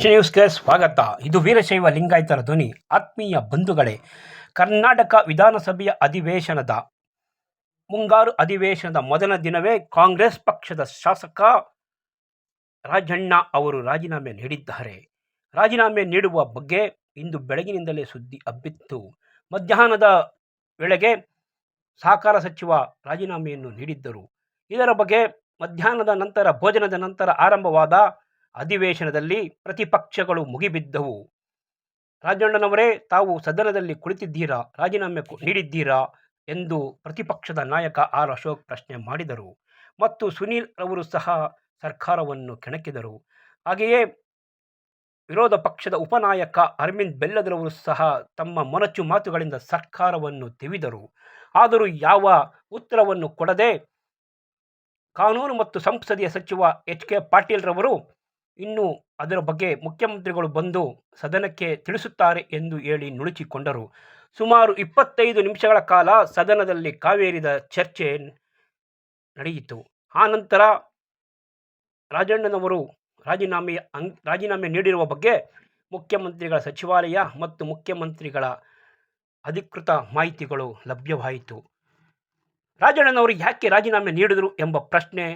ನ್ಯೂಸ್ಗೆ ಸ್ವಾಗತ. ಇದು ವೀರಶೈವ ಲಿಂಗಾಯತರ ಧ್ವನಿ. ಆತ್ಮೀಯ ಬಂಧುಗಳೇ, ಕರ್ನಾಟಕ ವಿಧಾನಸಭೆಯ ಅಧಿವೇಶನದ ಮುಂಗಾರು ಅಧಿವೇಶನದ ಮೊದಲ ದಿನವೇ ಕಾಂಗ್ರೆಸ್ ಪಕ್ಷದ ಶಾಸಕ ರಾಜಣ್ಣ ಅವರು ರಾಜೀನಾಮೆ ನೀಡಿದ್ದಾರೆ. ರಾಜೀನಾಮೆ ನೀಡುವ ಬಗ್ಗೆ ಇಂದು ಬೆಳಗಿನಿಂದಲೇ ಸುದ್ದಿ ಹಬ್ಬಿತ್ತು. ಮಧ್ಯಾಹ್ನದ ವೇಳೆಗೆ ಸಹಕಾರ ಸಚಿವ ರಾಜೀನಾಮೆಯನ್ನು ನೀಡಿದ್ದರು. ಇದರ ಬಗ್ಗೆ ಮಧ್ಯಾಹ್ನದ ನಂತರ, ಭೋಜನದ ನಂತರ ಆರಂಭವಾದ ಅಧಿವೇಶನದಲ್ಲಿ ಪ್ರತಿಪಕ್ಷಗಳು ಮುಗಿಬಿದ್ದವು. ರಾಜಣ್ಣನವರೇ, ತಾವು ಸದನದಲ್ಲಿ ಕುಳಿತಿದ್ದೀರಾ, ರಾಜೀನಾಮೆ ನೀಡಿದ್ದೀರಾ ಎಂದು ಪ್ರತಿಪಕ್ಷದ ನಾಯಕ ಆರ್. ಅಶೋಕ್ ಪ್ರಶ್ನೆ ಮಾಡಿದರು. ಮತ್ತು ಸುನೀಲ್ ಅವರು ಸಹ ಸರ್ಕಾರವನ್ನು ಕೆಣಕಿದರು. ಹಾಗೆಯೇ ವಿರೋಧ ಪಕ್ಷದ ಉಪನಾಯಕ ಅರವಿಂದ್ ಬೆಲ್ಲದರವರು ಸಹ ತಮ್ಮ ಮೊನಚು ಮಾತುಗಳಿಂದ ಸರ್ಕಾರವನ್ನು ತಿವಿದರು. ಆದರೂ ಯಾವ ಉತ್ತರವನ್ನು ಕೊಡದೆ ಕಾನೂನು ಮತ್ತು ಸಂಸದೀಯ ಸಚಿವ ಎಚ್. ಕೆ. ಪಾಟೀಲ್ರವರು ಇನ್ನು ಅದರ ಬಗ್ಗೆ ಮುಖ್ಯಮಂತ್ರಿಗಳು ಬಂದು ಸದನಕ್ಕೆ ತಿಳಿಸುತ್ತಾರೆ ಎಂದು ಹೇಳಿ ನುಣುಚಿಕೊಂಡರು. ಸುಮಾರು ಇಪ್ಪತ್ತೈದು ನಿಮಿಷಗಳ ಕಾಲ ಸದನದಲ್ಲಿ ಕಾವೇರಿದ ಚರ್ಚೆ ನಡೆಯಿತು. ಆನಂತರ ರಾಜಣ್ಣನವರು ರಾಜೀನಾಮೆ ಅಂ ರಾಜೀನಾಮೆ ನೀಡಿರುವ ಬಗ್ಗೆ ಮುಖ್ಯಮಂತ್ರಿಗಳ ಸಚಿವಾಲಯ ಮತ್ತು ಮುಖ್ಯಮಂತ್ರಿಗಳ ಅಧಿಕೃತ ಮಾಹಿತಿಗಳು ಲಭ್ಯವಾಯಿತು. ರಾಜಣ್ಣನವರು ಯಾಕೆ ರಾಜೀನಾಮೆ ನೀಡಿದರು ಎಂಬ ಪ್ರಶ್ನೆ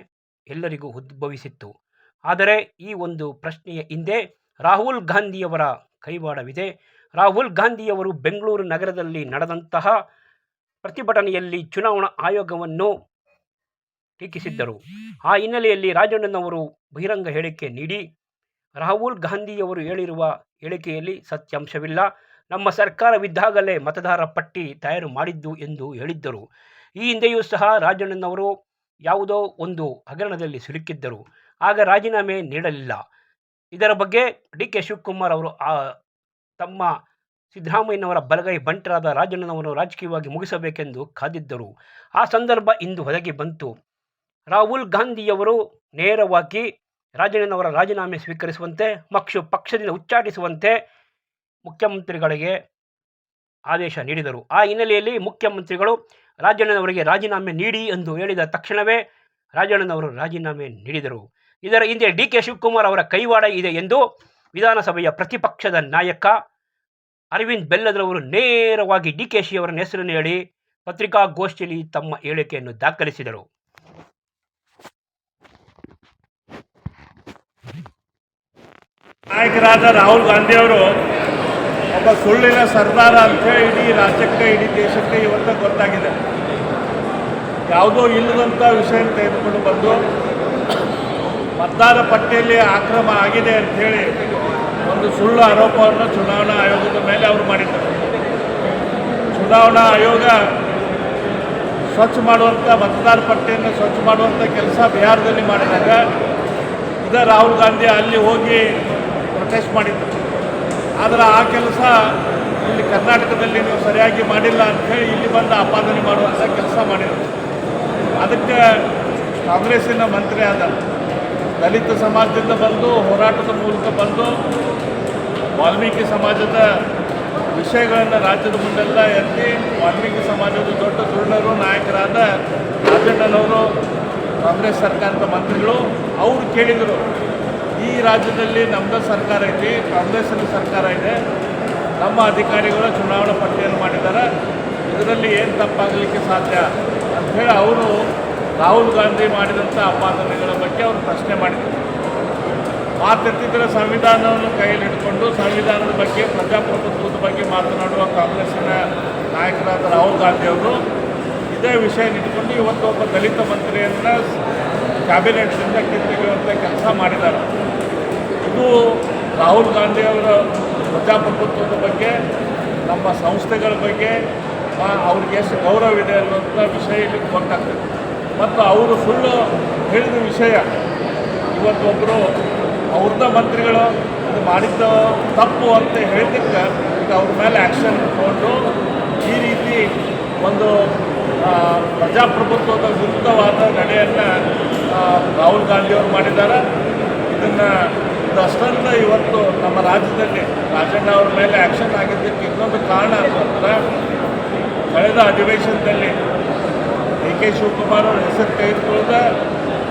ಎಲ್ಲರಿಗೂ ಉದ್ಭವಿಸಿತ್ತು. ಆದರೆ ಈ ಒಂದು ಪ್ರಶ್ನೆಯ ಹಿಂದೆ ರಾಹುಲ್ ಗಾಂಧಿಯವರ ಕೈವಾಡವಿದೆ. ರಾಹುಲ್ ಗಾಂಧಿಯವರು ಬೆಂಗಳೂರು ನಗರದಲ್ಲಿ ನಡೆದಂತಹ ಪ್ರತಿಭಟನೆಯಲ್ಲಿ ಚುನಾವಣಾ ಆಯೋಗವನ್ನು ಟೀಕಿಸಿದ್ದರು. ಆ ಹಿನ್ನೆಲೆಯಲ್ಲಿ ರಾಜಣ್ಣನವರು ಬಹಿರಂಗ ಹೇಳಿಕೆ ನೀಡಿ, ರಾಹುಲ್ ಗಾಂಧಿಯವರು ಹೇಳಿರುವ ಹೇಳಿಕೆಯಲ್ಲಿ ಸತ್ಯಾಂಶವಿಲ್ಲ. ನಮ್ಮ ಸರ್ಕಾರವಿದ್ದಾಗಲೇ ಮತದಾರ ಪಟ್ಟಿ ತಯಾರು ಮಾಡಿದ್ದು ಎಂದು ಹೇಳಿದ್ದರು. ಈ ಹಿಂದೆಯೂ ಸಹ ರಾಜಣ್ಣನವರು ಯಾವುದೋ ಒಂದು ಹಗರಣದಲ್ಲಿ ಸಿಲುಕಿದ್ದರು. ಆಗ ರಾಜೀನಾಮೆ ನೀಡಲಿಲ್ಲ. ಇದರ ಬಗ್ಗೆ ಡಿ ಕೆ ಶಿವಕುಮಾರ್ ಅವರು, ಆ, ತಮ್ಮ ಸಿದ್ದರಾಮಯ್ಯನವರ ಬಲಗೈ ಬಂಟರಾದ ರಾಜಣ್ಣನವರು ರಾಜಕೀಯವಾಗಿ ಮುಗಿಸಬೇಕೆಂದು ಕಾದಿದ್ದರು. ಆ ಸಂದರ್ಭ ಇಂದು ಒದಗಿ ಬಂತು. ರಾಹುಲ್ ಗಾಂಧಿಯವರು ನೇರವಾಗಿ ರಾಜಣ್ಣನವರ ರಾಜೀನಾಮೆ ಸ್ವೀಕರಿಸುವಂತೆ, ಮಕ್ಷು ಪಕ್ಷದಿಂದ ಉಚ್ಚಾಟಿಸುವಂತೆ ಮುಖ್ಯಮಂತ್ರಿಗಳಿಗೆ ಆದೇಶ ನೀಡಿದರು. ಆ ಹಿನ್ನೆಲೆಯಲ್ಲಿ ಮುಖ್ಯಮಂತ್ರಿಗಳು ರಾಜಣ್ಣನವರಿಗೆ ರಾಜೀನಾಮೆ ನೀಡಿ ಎಂದು ಹೇಳಿದ ತಕ್ಷಣವೇ ರಾಜಣ್ಣನವರು ರಾಜೀನಾಮೆ ನೀಡಿದರು. ಇದರ ಹಿಂದೆ ಡಿ ಕೆ ಶಿವಕುಮಾರ್ ಅವರ ಕೈವಾಡ ಇದೆ ಎಂದು ವಿಧಾನಸಭೆಯ ಪ್ರತಿಪಕ್ಷದ ನಾಯಕ ಅರವಿಂದ್ ಬೆಲ್ಲದ್ರವರು ನೇರವಾಗಿ ಡಿ ಕೆ ಶಿ ಅವರ ಹೆಸರನ್ನು ಹೇಳಿ ಪತ್ರಿಕಾಗೋಷ್ಠಿಯಲ್ಲಿ ತಮ್ಮ ಹೇಳಿಕೆಯನ್ನು ದಾಖಲಿಸಿದರು. ನಾಯಕರಾದ ರಾಹುಲ್ ಗಾಂಧಿ ಅವರು ಒಬ್ಬ ಸುಳ್ಳಿನ ಸರ್ದಾರ ಅಂತ ಇಡೀ ರಾಜ್ಯಕ್ಕೆ, ಇಡೀ ದೇಶಕ್ಕೆ ಇವತ್ತು ಗೊತ್ತಾಗಿದೆ. ಯಾವುದೋ ಇಲ್ಲದಂಥ ವಿಷಯ ತೆಗೆದುಕೊಂಡು ಬಂದು ಮತದಾರ ಪಟ್ಟಿಯಲ್ಲಿ ಆಕ್ರಮ ಆಗಿದೆ ಅಂಥೇಳಿ ಒಂದು ಸುಳ್ಳು ಆರೋಪವನ್ನು ಚುನಾವಣಾ ಆಯೋಗದ ಮೇಲೆ ಅವರು ಮಾಡಿದ್ದಾರೆ. ಚುನಾವಣಾ ಆಯೋಗ ಸ್ವಚ್ಛ ಮಾಡುವಂಥ ಮತದಾರ ಪಟ್ಟಿಯನ್ನು ಸ್ವಚ್ಛ ಮಾಡುವಂಥ ಕೆಲಸ ಬಿಹಾರದಲ್ಲಿ ಮಾಡಿದಾಗ ಇದ ರಾಹುಲ್ ಗಾಂಧಿ ಅಲ್ಲಿ ಹೋಗಿ ಪ್ರೊಟೆಸ್ಟ್ ಮಾಡಿದ್ರು. ಆದರೆ ಆ ಕೆಲಸ ಇಲ್ಲಿ ಕರ್ನಾಟಕದಲ್ಲಿ ನೀವು ಸರಿಯಾಗಿ ಮಾಡಿಲ್ಲ ಅಂಥೇಳಿ ಇಲ್ಲಿ ಬಂದು ಆಪಾದನೆ ಮಾಡುವಂಥ ಕೆಲಸ ಮಾಡಿದರು ಅದಕ್ಕೆ ಕಾಂಗ್ರೆಸ್ಸಿನ ಮಂತ್ರಿ ಆದ ದಲಿತ ಸಮಾಜದಿಂದ ಬಂದು, ಹೋರಾಟದ ಮೂಲಕ ಬಂದು, ವಾಲ್ಮೀಕಿ ಸಮಾಜದ ವಿಷಯಗಳನ್ನು ರಾಜ್ಯದ ಮುಂದೆಲ್ಲ ಎತ್ತಿ, ವಾಲ್ಮೀಕಿ ಸಮಾಜದ ದೊಡ್ಡ ಧುರೀಣರು ನಾಯಕರಾದ ರಾಜಣ್ಣನವರು, ಕಾಂಗ್ರೆಸ್ ಸರ್ಕಾರದ ಮಂತ್ರಿಗಳು, ಅವರು ಕೇಳಿದರು. ಈ ರಾಜ್ಯದಲ್ಲಿ ನಮ್ಮದು ಸರ್ಕಾರ ಐತಿ ಕಾಂಗ್ರೆಸ್ಸಿನ ಸರ್ಕಾರ ಇದೆ. ನಮ್ಮ ಅಧಿಕಾರಿಗಳು ಚುನಾವಣಾ ಪಟ್ಟಿಯನ್ನು ಮಾಡಿದ್ದಾರೆ. ಇದರಲ್ಲಿ ಏನು ತಪ್ಪಾಗಲಿಕ್ಕೆ ಸಾಧ್ಯ ಅಂಥೇಳಿ ಅವರು ರಾಹುಲ್ ಗಾಂಧಿ ಮಾಡಿದಂಥ ಆಪಾದನೆಗಳ ಬಗ್ಗೆ ಅವರು ಪ್ರಶ್ನೆ ಮಾಡಿದರು. ಮಾತೆತ್ತಿದ್ರೆ ಸಂವಿಧಾನವನ್ನು ಕೈಯಲ್ಲಿ ಹಿಡ್ಕೊಂಡು ಸಂವಿಧಾನದ ಬಗ್ಗೆ, ಪ್ರಜಾಪ್ರಭುತ್ವದ ಬಗ್ಗೆ ಮಾತನಾಡುವ ಕಾಂಗ್ರೆಸ್ಸಿನ ನಾಯಕರಾದ ರಾಹುಲ್ ಗಾಂಧಿ ಅವರು. ಇದೇ ವಿಷಯ ಇಟ್ಕೊಂಡು ಇವತ್ತು ಒಬ್ಬ ದಲಿತ ಮಂತ್ರಿಯನ್ನು ಕ್ಯಾಬಿನೆಟ್ನಿಂದ ಕಿತ್ತೆಗೆಯುವಂಥ ಕೆಲಸ ಮಾಡಿದ್ದಾರೆ. ರಾಹುಲ್ ಗಾಂಧಿ ಅವರ ಪ್ರಜಾಪ್ರಭುತ್ವದ ಬಗ್ಗೆ, ನಮ್ಮ ಸಂಸ್ಥೆಗಳ ಬಗ್ಗೆ ಅವ್ರಿಗೆ ಎಷ್ಟು ಗೌರವ ಇದೆ ಅನ್ನುವಂಥ ವಿಷಯ ಇಲ್ಲಿ ಗೊತ್ತಾಗ್ತದೆ. ಮತ್ತು ಅವರು ಸುಳ್ಳು ಹೇಳಿದ ವಿಷಯ ಇವತ್ತೊಬ್ಬರು ಅವ್ರದ್ದ ಮಂತ್ರಿಗಳು ಇದು ಮಾಡಿದ್ದ ತಪ್ಪು ಅಂತ ಹೇಳಿದ್ದಕ್ಕೆ ಈಗ ಅವ್ರ ಮೇಲೆ ಆ್ಯಕ್ಷನ್ ತಗೊಂಡು ಈ ರೀತಿ ಒಂದು ಪ್ರಜಾಪ್ರಭುತ್ವದ ವಿರುದ್ಧವಾದ ನಡೆಯನ್ನು ರಾಹುಲ್ ಗಾಂಧಿಯವರು ಮಾಡಿದ್ದಾರೆ. ಇದನ್ನು ಇದಷ್ಟಂತ ಇವತ್ತು ನಮ್ಮ ರಾಜ್ಯದಲ್ಲಿ ರಾಜಣ್ಣ ಅವ್ರ ಮೇಲೆ ಆ್ಯಕ್ಷನ್ ಆಗಿದ್ದಕ್ಕೆ ಇನ್ನೊಂದು ಕಾರಣ ಅಂತಂದ್ರೆ ಕಳೆದ ಅಧಿವೇಶನದಲ್ಲಿ ಡಿ ಕೆ ಶಿವಕುಮಾರ್ ಅವ್ರ ಹೆಸರು ತೆಗೆದುಕೊಳ್ಳದ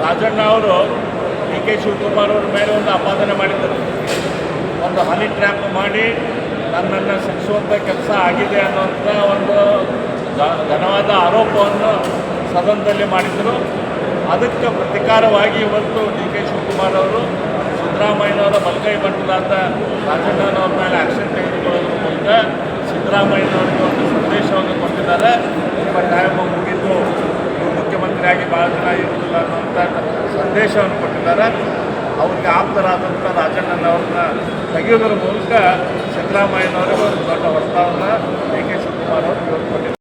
ರಾಜಣ್ಣ ಅವರು ಡಿ ಕೆ ಶಿವಕುಮಾರ್ ಅವ್ರ ಮೇಲೆ ಒಂದು ಆಪಾದನೆ ಮಾಡಿದ್ದರು. ಒಂದು ಹನಿ ಟ್ರ್ಯಾಪ್ ಮಾಡಿ ನನ್ನನ್ನು ಶಿಕ್ಷುವಂಥ ಕೆಲಸ ಆಗಿದೆ ಅನ್ನೋಂಥ ಒಂದು ಘನವಾದ ಆರೋಪವನ್ನು ಸದನದಲ್ಲಿ ಮಾಡಿದರು ಅದಕ್ಕೆ ಪ್ರತಿಕಾರವಾಗಿ ಇವತ್ತು ಡಿ ಕೆ ಶಿವಕುಮಾರ್ ಅವರು ಸಿದ್ದರಾಮಯ್ಯನವರ ಬಲಗೈ ರಾಜಣ್ಣನ ರಾಜಣ್ಣನವ್ರ ಮೇಲೆ ಆಕ್ಷನ್ ತೆಗೆದುಕೊಳ್ಳೋದ್ರ ಮೂಲಕ ಸಿದ್ದರಾಮಯ್ಯನವರಿಗೆ ಒಂದು ಸಂದೇಶವನ್ನು ಕೊಟ್ಟಿದ್ದಾರೆ. ನಿಮ್ಮ ಟೈಮ್ ಮುಗಿದು ಮುಖ್ಯಮಂತ್ರಿಯಾಗಿ ಭಾಳ ಜನ ಇರುವುದಿಲ್ಲ ಅನ್ನೋಂಥ ಸಂದೇಶವನ್ನು ಕೊಟ್ಟಿದ್ದಾರೆ. ಅವ್ರಿಗೆ ಆಪ್ತರಾದಂಥ ರಾಜಣ್ಣನವ್ರನ್ನ ತೆಗೆಯೋದ್ರ ಮೂಲಕ ಸಿದ್ದರಾಮಯ್ಯನವರಿಗೆ ಒಂದು ದೊಡ್ಡ ಹೊಡೆತವನ್ನು ಡಿ ಕೆ ಶಿವಕುಮಾರ್ ಅವರು ಕೊಟ್ಟಿದ್ದಾರೆ